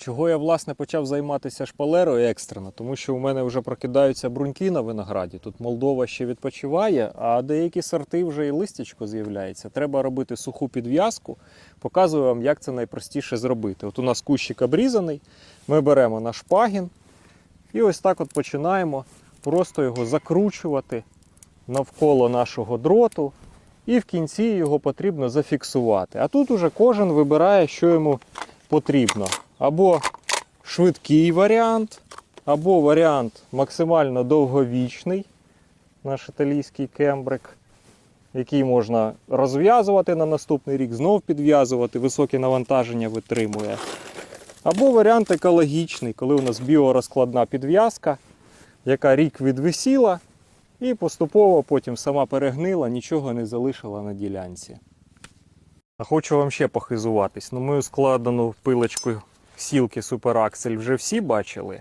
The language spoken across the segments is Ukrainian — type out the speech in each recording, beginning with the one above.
чого я власне почав займатися шпалерою екстрено? Тому що у мене вже прокидаються бруньки на винограді. Тут Молдова ще відпочиває, а деякі сорти вже і листячко з'являється. Треба робити суху підв'язку. Показую вам, як це найпростіше зробити. От у нас кущик обрізаний, ми беремо наш пагін і ось так от починаємо просто його закручувати навколо нашого дроту. І в кінці його потрібно зафіксувати. А тут уже кожен вибирає, що йому потрібно. Або швидкий варіант, або варіант максимально довговічний, наш італійський кембрик, який можна розв'язувати на наступний рік, знов підв'язувати, високе навантаження витримує. Або варіант екологічний, коли у нас біорозкладна підв'язка, яка рік відвисіла, і поступово потім сама перегнила, нічого не залишила на ділянці. А хочу вам ще похизуватись. Ну, мою складену пилочку сілки Axel вже всі бачили.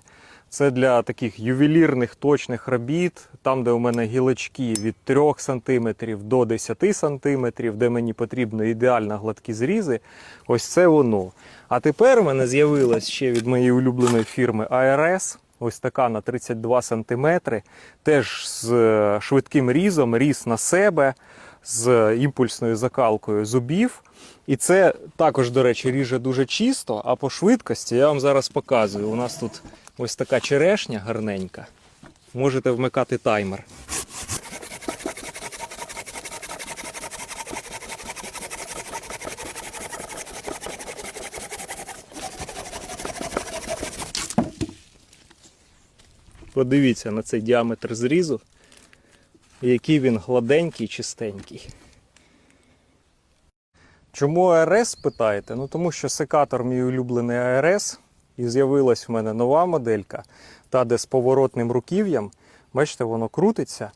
Це для таких ювелірних точних робіт, там, де у мене гілочки від 3 см до 10 см, де мені потрібно ідеально гладкі зрізи. Ось це воно. А тепер у мене з'явилась ще від моєї улюбленої фірми ARS. Ось така на 32 см, теж з е, швидким різом, різ на себе, з імпульсною закалкою зубів. І це також, до речі, ріже дуже чисто, а по швидкості я вам зараз показую. У нас тут ось така черешня гарненька. Можете вмикати таймер. Подивіться на цей діаметр зрізу, який він гладенький, чистенький. Чому АРС питаєте? Ну тому що секатор мій улюблений АРС, і з'явилась в мене нова моделька, та де з поворотним руків'ям. Бачите, воно крутиться,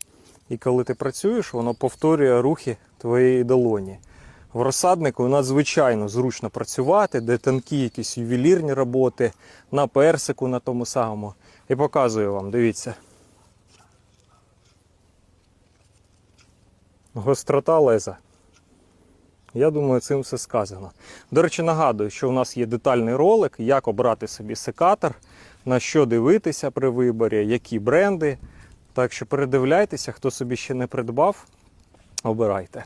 і коли ти працюєш, воно повторює рухи твоєї долоні. В розсаднику надзвичайно зручно працювати, де тонкі якісь ювелірні роботи, на персику на тому самому. І показую вам, дивіться. Гострота леза. Я думаю, цим все сказано. До речі, нагадую, що у нас є детальний ролик, як обрати собі секатор, на що дивитися при виборі, які бренди. Так що передивляйтеся, хто собі ще не придбав, обирайте.